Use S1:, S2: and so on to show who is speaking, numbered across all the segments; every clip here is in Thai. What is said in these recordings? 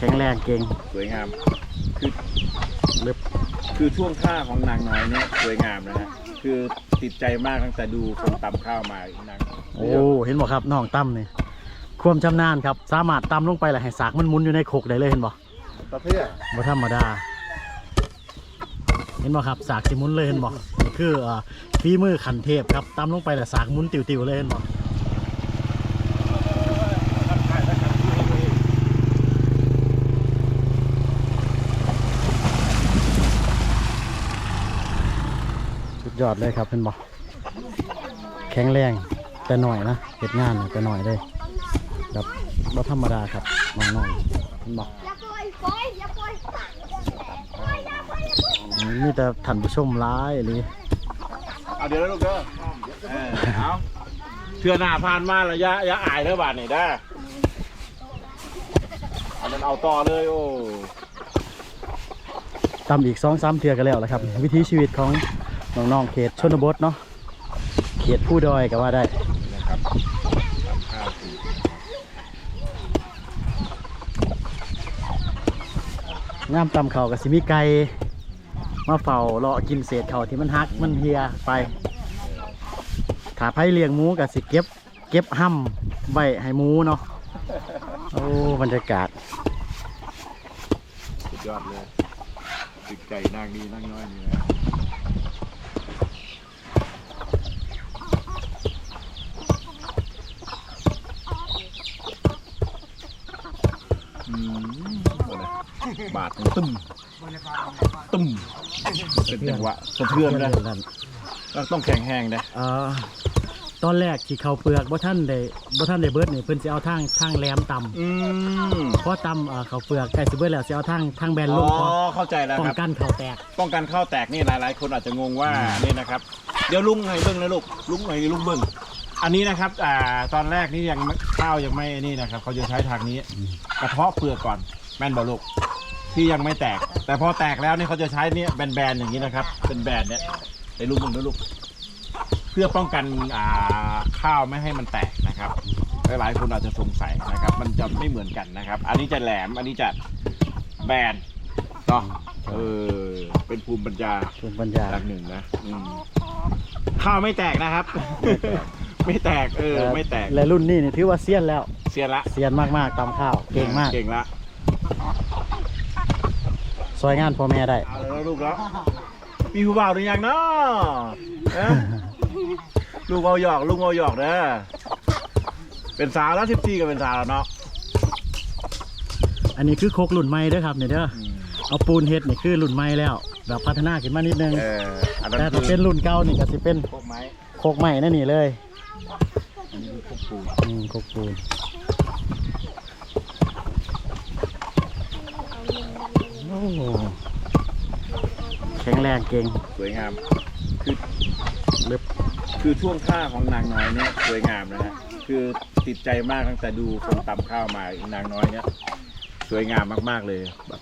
S1: แข็งแรงเก่ง
S2: สวยงาม คือ
S1: เล็บ
S2: คือช่วงท่าของนางน้อยเนี่ยสวยงามนะฮะคือติดใจมากตั้งแต่ดูคนตำข้าวมานาง
S1: โอ้เห็นบ่ครับน้องตั้มนี่ความชำนาญครับ สามารถตำลงไปแล้วให้สากมันหมุนอยู่ในโคกได้เลยเห็นบ่
S2: ตะเพื่อ
S1: บ่ธรรมดา เห็นบ่ครับสากสิหมุนเลยเห็นบ่นี่คืออ่าฝีมือขันเทพครับตำลงไปแล้วสากหมุนติวๆเลยเห็นบ่ ยอดเลยครับเห็นบ่แข็งแรงแต่หน่อยนะเฮ็ดงานแต่หน่อยเลยแบบบ่ธรรมดาครับน้องๆเห็นบ่
S3: อย่าปล่อยปล่อยอย่าปล่อย
S1: มีแต่ท่านผู้ชมร้ายเลย
S2: เอาเดี๋ยวนะลูกเด้อเออเอาเชื่อหน้าผ่านมาระยะยะอายเด้อบาทนี่ได้ออันนั้นเอาต่อเลยโอ้
S1: ตำอีกสองสามเทือกันแล้วแหละครับ วิถีชีวิตของ น้องๆเขตชนบทเนาะเขตผู้ดอยก็ว่าได้
S2: นะครับตำข้าวคือ
S1: งามตำเขากับสิมีไก่มาเฝ้ารอกินเศษเขาที่มันหักมันเฮียไปถ้าไผ่เลี้ยงหมูกับสิเก็บ เก็บห้ำไว้ให้หมูเนาะโอ้บรรยากาศ
S2: สุดยอดเลยติดใจนางดีนางน้อยนี่นะอืมเอาเลย บาดมันตึ้มตึ้มเป็นจังหวะสะเทือนเลยต้องต้องแข็งแห้งนะ
S1: เอ่อตอนแรกที่เขาเปลือกบ่ท่านได้บ่ท่านได้เบิดนี่เพิ่นสิเอาทางทางแหลมตำ
S2: อืม
S1: เพราะตำเอ่อเขาวเปลือกใกล้สิเบิดแล้วสิเอาทางทางแบนล
S2: อ๋
S1: ง
S2: อ
S1: เพราะ
S2: เข้าใจแล้ว
S1: ป้อ
S2: ค
S1: ง
S2: รับ
S1: กันเขาวแตก
S2: ป้องกันข้าวแตกนี่หลาย ๆ คนอาจจะงงว่านี่นะครับ เดี๋ยวลุงให้เบิ้งนะลูกลุงให้ลุงเบิ้งอันนี้นะครับอ่าตอนแรกนี่ยังไม่ข้าวยังไม่นี่นะครับ เขาจะใช้ทางนี้กระเทาะเปลือกก่อนแม่นบอลูก ที่ยังไม่แตก แต่พอแตกแล้วนี่เขาจะใช้เนี่ยแบนๆอย่างนี้นะครับ เป็นแบนเนี่ยไอ้ลูกมึงนะลูกเพื่อป้องกันอ่าข้าวไม่ให้มันแตกนะครับหลายๆคนอาจจะสงสัยนะครับ มันจะไม่เหมือนกันนะครับ อันนี้จะแหลมอันนี้จะแบนเนาะเออเป็นภูมิปัญญา
S1: ส่วนปัญญา
S2: หลักหนึ่งนะอืมข้าวไม่แตกนะครับ ไม่แตกเออ ไม่แตก
S1: และรุ่นนี้นี่ถือว่าเซียนแล้ว
S2: เสียละ
S1: เซียนมากๆตำข้าวเก่งมาก
S2: เก่งละ
S1: ซอยงานพ่อแม่ได้
S2: เอาแล้วลูกแล้วมีผู้บ่าวหรือยังเนาะเอ๊ะลูกเอาหยอกลูกเอาหยอกเด้อเป็นสาวแล้วสิบสี่ก็เป็นสาวแล้วเนาะ
S1: อันนี้คือโคกรุ่นใหม่เด้อครับเนี่ยเด้อ
S2: อืม
S1: เอาปูนเฮ็ดนี่คือรุ่นใหม่แล้ว แบบพัฒนาขึ้นมานิดนึง
S2: เอออันนั้น
S1: แต่
S2: คื
S1: ถ้า
S2: อ
S1: เป็นรุ่นเก่านี่ก็สิเป็น
S2: พวกไม้
S1: โคกใหม่นั่นนี่เลย
S2: อันนี้คือพวกปูน
S1: อืมโคกปูน โอ้แข็งแรงเก่ง
S2: สวยงาม คือ
S1: เล็บ
S2: คือช่วงท่าของนางน้อยเนี่ยสวยงามนะฮะ คือติดใจมากตั้งแต่ดูคนตำข้าวมานางน้อยเนี่ยสวยงามมากๆเลยแบบ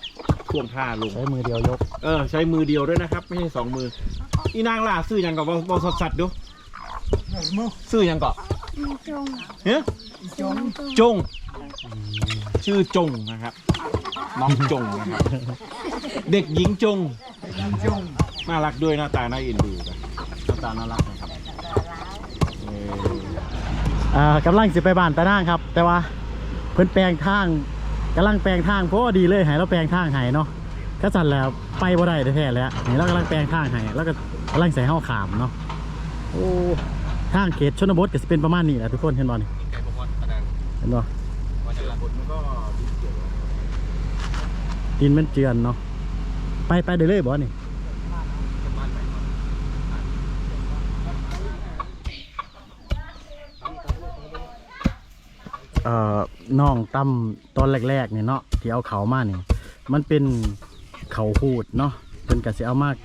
S2: ช่วงท่าลุง
S1: ใช้มือเดียวยก
S2: เออ ใช้มือเดียวด้วยนะครับ ไม่ใช่สองมือ อีนางล่าซื้อหยังก่อนบอบอสัตว์ดูซื้อหยังก่อน
S3: จง
S2: เฮ้ย
S3: จง
S2: จง ชื่อจงนะครับ น้องจงนะครับ เด็กหญิงจง น่ารักด้วยหน้าตาน่าเอ็นดูนะหน้าตาน่ารักนะครับเออ
S1: อ่ากำลังสิไปบ้านตานางครับ แต่ว่าเพิ่นแปลงทางกำลังแปลงทางเพราะว่าดีเลยให้เราแปลงทางให้เนาะก็สั่นแล้วไปบ่ได้แท้ๆเลยอะนี่เรากำลังแปลงทางให้แล้วก็กำลังใส่เฮาขามเนาะโอ้ทางเขตชนบทก็สิเป็นประมาณนี้แหละทุกคนเห็นบ่นี่เห็นบ่ ดินมันเจือนเนาะไปไปได้เลยบ่นี่เอ่อน้องตั้มตอนแรกๆเนี่ยเนาะที่เอาเขามาเนี่ยมันเป็นเขาหูดเนาะเพิ่นก็สิเอามาก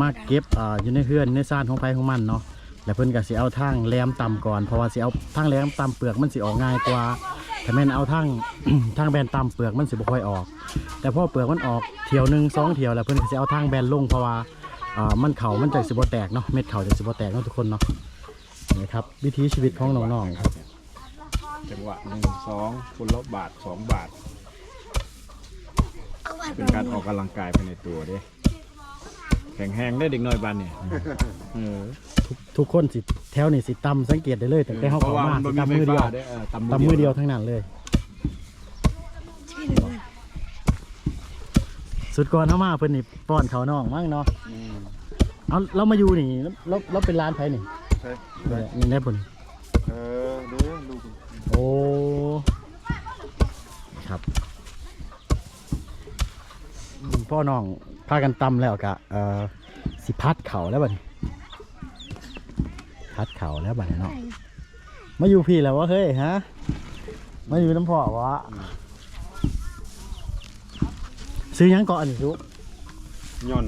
S1: มากเก็บอ่าอยู่ในเฮือนในซ่านของไผของมันเนาะแล้วเพิ่นก็สิเอาทางแหลมต่ำก่อนเพราะว่าสิเอาทางแหลมต่ำเปลือกมันสิออกง่ายกว่า ถ้าแม่นเอาทางทางแบนต่ำเปลือกมันสิบ่ค่อยออก แต่พอเปลือกมันออกเที่ยวหนึงสองเที่ยวแล้วเพิ่อนก็สิเอาทางแบนลงเพราะว่าอ่ามันเขามันจะสิบ่แตกเนาะเม็ดเขาจะสิบ่แตกเนาะทุกคนเนาะนี่ครับวิถีชีวิตของน้องๆครับ
S2: จังหวะหนึ่งสองคนละบาทสองบาท เป็นการออกกำลังกายไปในตัวเด้แข็งแรงได้เด็กน้อยบ้านเนี่ย เออ
S1: ทุกทุกคนสิแถวนี่สิตำสังเกตได้เลยแต่แต่เขา
S2: เพ
S1: เข้า
S2: ราะว่า
S1: มา
S2: มัน
S1: สิ
S2: บ่มี
S1: ตำมือเดียว
S2: ไฟฟ้าด้ออ
S1: ตำมือเดียวทั้งนั้นเลย สุดก่อนเข้ามาเพิ่นนี่ป้อนเขาวน้องมั้งเนาะ
S4: อืม
S1: เอาเรามาอยู่นี่เราเราเป็นร้านไผนี่
S4: ใช่
S1: นี่ได้ปุ่น
S4: เออดูดู
S1: โอ้ครับอืมพ่อน้องพากันตำแล้วกะเอ่อสิพัดเขาแล้วบัดนี้ พัดเขาแล้วบัดนี้เนาะมาอยู่พี่แล้ววะเฮ้ยฮะมาอยู่น้ำพ่อวะซื้อหยังก่อนนี่ลูก
S4: ย่น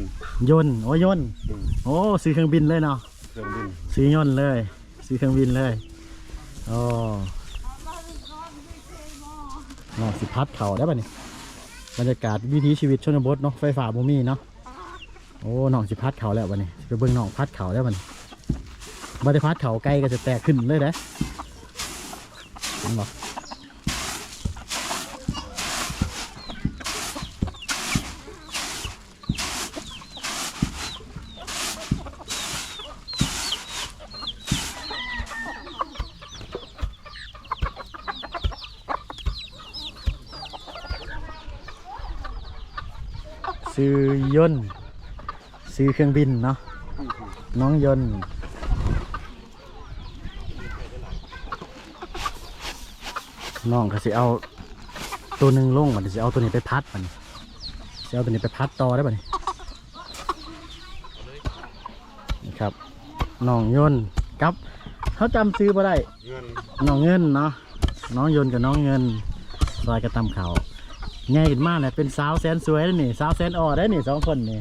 S1: ยนต์โอ้ยนต์
S4: อืม
S1: โอ้ซื้อเครื่องบินเลยเนาะ
S4: เครื่องบิน
S1: ซื้อยนต์เลย ซื้อเครื่องบินเลยโอ้น้องสิพัดเขาได้ป่ะนี่บรรยากาศวิถีชีวิตชนบทเนาะไฟฟ้าบ่มีเนาะโอ้น้องสิพัดเขาแล้วบัดนี้สิไปเบิ่งน้องพัดเขาได้บัดนี้ บ่ได้พัดเขาไกลก็จะแตกขึ้นเลยเด้เห็นบ่ซื้อยน์ซื้อเครื่องบินเนาะน้องยนต์ น้องก็สิเอาตัวหนึ่งลงมันสิเอาตัวนี้ไปพัดมันสิเอาตัวนี้ไปพัดต่อได้ป่ะนี่นี่ครับน้องยนต์กับเขาจำซื้อมาได้
S4: เงิน
S1: น้องเงินเนาะน้องยนต์กับน้องเงินซอยกระตำเขาง่ายขึ้นมากเลยเป็นสาวแสนสวยแล้วนี่สาวแสนอ่อได้นี่สองคนนี่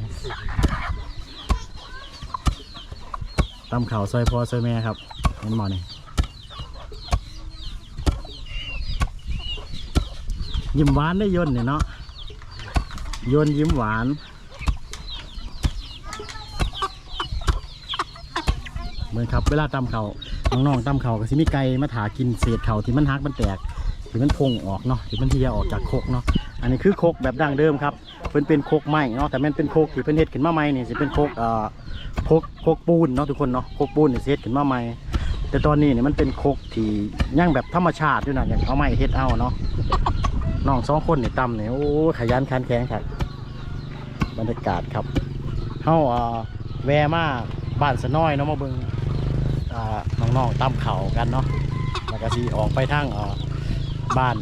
S1: ตำเขาซอยพอซอยแม่ครับเห็นหมอนี่ ยิ้มหวานได้ยนเนี่ยเนาะยนยิ้มหวานเหมือนครับเวลาตำเขาน้องๆตำเขาก็สิมีไก่มาถากินเศษเขาที่มันหักมันแตกที่มันพงออกเนาะที่มันเทียออกจากโคกเนาะอันนี้คือโคกแบบดั้งเดิมครับเพิ่นเป็นโคกไม้เนาะแต่มันเป็นโคกที่เพิ่นเฮ็ดขึ้นมาใหม่นี่สิเป็นโคกเอ่อโคกโคกปูนเนาะทุกคนเนาะโคกปูนนี่สิเฮ็ดขึ้นมาใหม่แต่ตอนนี้เนี่ยมันเป็นโคกที่ย่างแบบธรรมชาติด้วยนะอย่างเอาไม้เฮ็ดเอาเนาะ น้องสองคนนี่ตำเนี่ยโอ้ขยันขันแข็งครับบรรยากาศครับเฮาเอ่อแวะมาบ้านสะน้อยเนาะมาเบิ่งอ่าน้องๆตามเขากันเนาะแล้วก็สีออกไปทางเอ่อบ้าน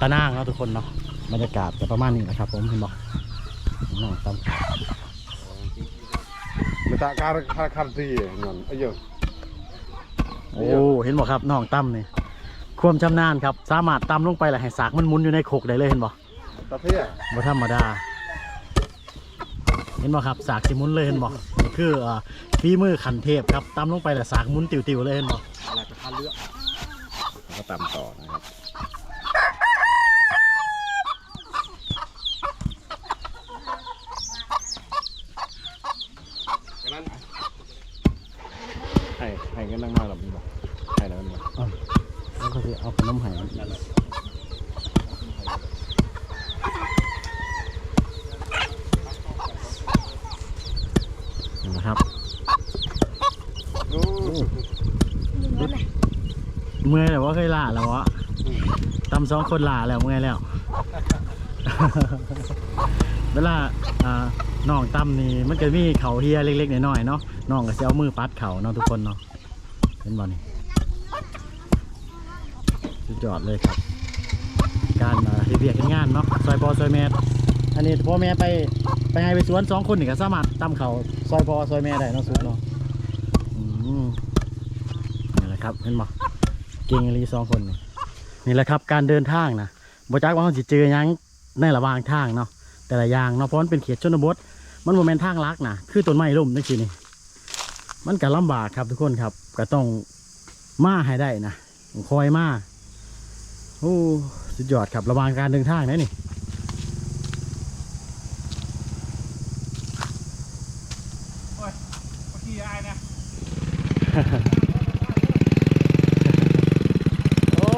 S1: ตะนางเนาะทุกคนเนาะบรรยากาศจะประมาณนี้แหละครับ ผมเห็นบอกน้องๆตามเขา
S4: ไม่ตาการคาคันที่เงินไอ้เยอะ
S1: โอ้เห็นบอกครับน้องตั้มนี่ ความชำนาญครับ สามารถตำลงไปแล้วให้สากมันหมุนอยู่ในโขกได้เลยเห็นบอก
S4: ตาเที่ย
S1: บ่ธรรมดา เห็นบอกครับสากสิหมุนเลยเห็นบอกนี่คืออ่าฝีมือขันเทพครับตำลงไปแล้วสากหมุนติวๆเลยเห็นบอก
S2: อะไรไปคันเลือกแล้วก็ตำต่อนะครับให้ให้กันนั่งมาหรอมันบอกให้แล้วมันบ อก
S1: แล้วก็จะเอาขนมไห้นั่นแหละนี่นะครับ
S4: ดู
S1: เมื่อยแต่ว่าเคยล่าแล้ววะตำสองคนล่าแล้วเมื่อยแล้ว เวลาอ่าน้องตำนี่มันก็มีเขาเฮียเล็กๆน้อยๆเนาะน้องก็จะเอามือปัดเขาเนาะทุกคนเนาะเป็นบอลนี่สุด ยอดเลยครับ การอ่าเฮ็ดเบียกเฮ็ดงานเนาะซอยพอซอยแม่อันนี้พ่อแม่ไปไปให้ไปสวนสองคนนี่ก็สามารถตำเขาซอยพอซอยแม่ได้เนาะสุดเนาะอืมนี่แหละครับเห็นบ่เก่งอหลีสองคนนี่นี่แหละครับการเดินทางนะบจักว่าเขาสิเจอยังในระหว่างทางเนาะแต่ละอย่างเนาะเพราะมันเป็นเขตชนบท มันบ่แม่นทางลักนะคือต้นไม้ร่มจังซี่นี่มันก็ลำบากครับทุกคนครับก็ต้องมาให้ได้นะคอยมา โอ้สุดยอดครับระหว่างการเดินทางนะนี่
S2: ขี้อายนะ
S1: โอ้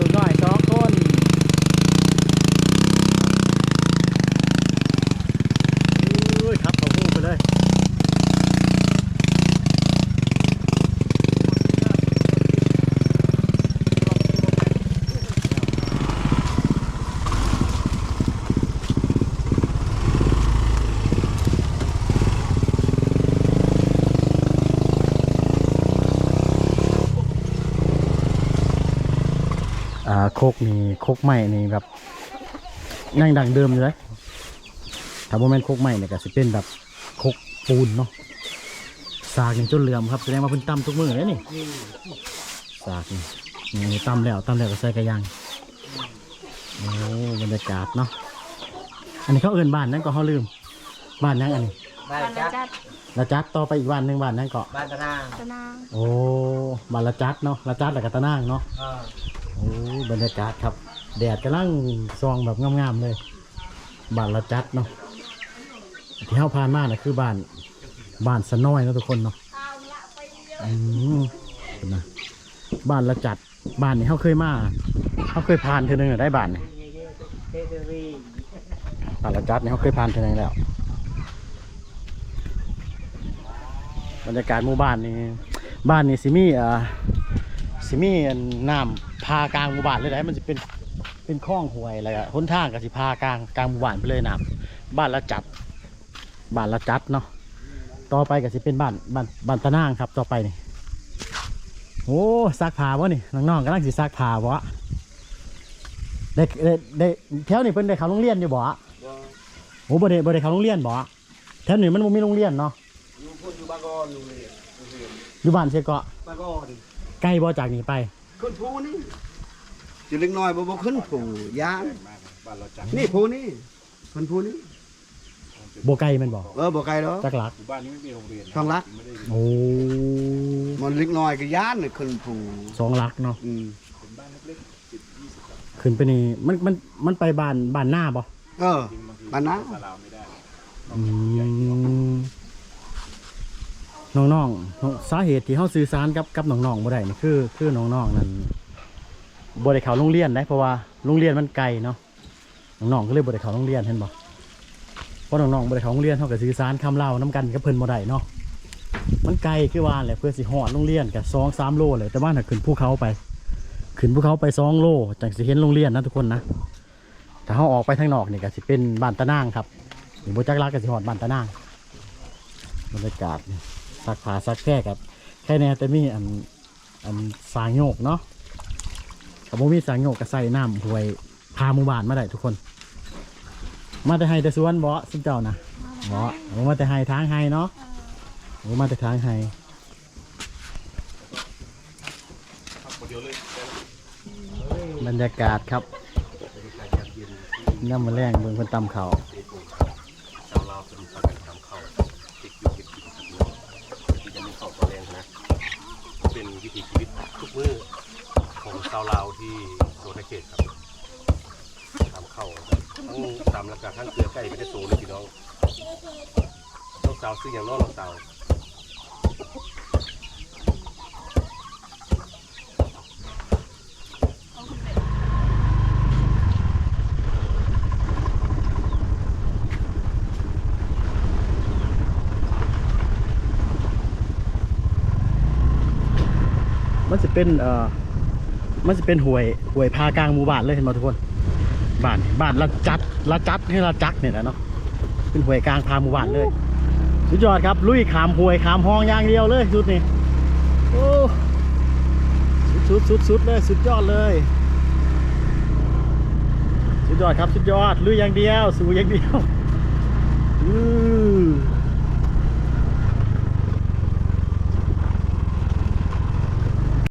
S1: ลูกน้อยสองคน โคกนี่โคกใหม่นี่แบบนั่งดังเดิมอยู่เลยถ้าโมเมนโคกใหม่เนี่ยก็สิเป็นแบบโคกปูนเนาะสากนี่จนเหลื่อมครับแสดงว่าเพิ่นตำทุกมือเลยนี่สากนี่นี่ตำแล้วตำแล้วก็ใส่กระยังโอ้บรรยากาศเนาะอันนี้เขาเอิ้นบ้านนั่นก็เขาลืม บ้านนั่นอันนี้
S5: บ้าน
S3: บ้าน
S5: จั
S3: ละ
S5: ด
S3: จัด
S1: ละจัดต่อไปอีกบ้านหนึ่งบ้านนั่นเกาะ
S5: บ้านตะนาง
S3: ตะนาง
S1: โอ้บ้านละจัดเนาะละจัดแล้วก็ตะนางเนาะ
S5: เออ
S1: โอ้บรรยากาศครับ แดดกำลังซองแบบงามๆเลย บ้านละจัดเนาะที่เฮาผ่านมาน่ะคือบ้านบ้านสะน้อยเนาะทุกคนเนาะอืมนะบ้านละจัดบ้านนี้เฮาเคยมาเฮาเคยผ่านเทื่อนึงน่ะได้บ้านนี่บ้านละจัดเนี่ยเฮาเคยผ่านเทื่อนึงแล้วบรรยากาศหมู่บ้านนี่บ้านนี่สิมีอ่าสิมีน้ำากลางหมู่บ้านเลยได้มันจะเป็นเป็นคลองห้วยอะไรอะหนทางกับสิพากลางกลางหมู่บ้านไปเลยน้ำบ้านละจัดบ้านละจัดเนาะต่อไปก็สิเป็นบ้านบ้านบ้านตะนางครับต่อไปนี่โอ้ซักผ้าวะนี่น้องๆกำลังสิซักผ้าวะได้ได้ได้แถวนี้เพิ่นได้เข้าโรงเรียนอยู่บ่อะโอ้บ่ได้บ่ได้เข้าโรงเรียนบ่อะแถวนี้มันบ่มีโรงเรียนเนาะ
S4: อยู่พุ่นอยู่บางกอนอยู่เลย
S1: อยู่บ้านเชยเกาะ
S4: บางกอน
S1: ใกล้บ่จากนี้ไป
S4: ขึ้นภูนี่ จะเล็กน้อยบ่บ่ขึ้นภูยาง
S2: บ้านเราจัง
S4: นี่ภูนี่ขึ้นภูนี่
S1: บ่ไกลแมันบ่
S4: เออบ่ไกลดอก
S1: จักหลัก
S2: หมู่บ้านนี้ไม่มีโรงเรียนนะ
S4: ช่องลัก
S2: ไม่ได้
S1: โอ้
S4: มันเล็กน้อยก็ย่านนี่ขึ้นภู
S1: สองหลักเนาะ
S4: อืม
S2: เป็นบ้านเล็กๆสิบยี่สิบหลัง
S1: ขึ้นไปนี่มันมันมันไปบ้านบ้านหน้าบ่
S4: เออ
S2: จริงบางที
S4: บ้านน้า
S2: ภาษาลาวไม่ได้
S1: อืมน้องๆน้องสาเหตุที่เฮาสื่อสารกับกับน้องๆบ่ได้นี่คือ คือน้องๆนั่น บ่ได้เขาโรงเรียนได้เพราะว่าโรงเรียนมันไกลเนาะน้องๆก็เลยบ่ได้เขาโรงเรียนเห็นบ่เพราะน้องๆบ่ได้เขาโรงเรียนเฮาก็สื่อสารคำเล่านํกันกับเพิ่นบ่ได้เนาะมันไกลคือว่าแหละเพื่อสิฮอดโรงเรียนก็2 3โลเลยแต่ว่าถ้าขึ้นภูเขาไป ขึ้นภูเขาไป2โลจังสิเห็นโรงเรียนนะทุกคนนะถ้าเฮาออกไปทางนอกนี่ก็สิเป็นบ้านตะนางครับนี่บ่จักรักก็สิฮอดบ้านตะนางบรรยากาศซักผ้าซักแค่กับแค่แน่แต่มีอันอันสางโยกเนาะ กับ่มีสางโยกก็ใส่น้ำหวยพาหมู่บ้านมาได้ทุกคน มาแต่ให้แต่สวนบ่สิเจ้านะบ่โอ้มาแต่ให้ทางให้เนาะผมมาแต่ทางให้บรรยากาศครับน้ำมาแรงเบิ่งคนตำข้า
S6: ชาวลาวเป็นพากันทำข้าวติดอยู่เก็บกินกับเนื้อที่จะมีข้าวตัวแรงนะ เป็นวิถีชีวิตทุกมื้อของ ชาวลาวที่โซนเขตครับทำข้าทั้งตำแล้วก็ทั้งเกลือไก่ไม่ได้โซเลยพี่น้องน้องสาวซื้ออย่างน้องน้องสาว
S1: มันจะเป็นเอ่อ มันจะเป็นหวยหวยพากลางหมู่บ้านเลยเห็นไหมทุกคนบ้านบ้านละจัดละจัดให้ละจักเนี่ยแหละเนาะเป็นหวยกลางพาหมู่บ้านเลยสุดยอดครับ ลุยขามหวยขามห้องอย่างเดียวเลยสุดนี่โอ้สุดสุดสุดเลย สุดยอดเลย สุดยอดครับ สุดยอดลุยอย่างเดียว สู้อย่างเดียวอือ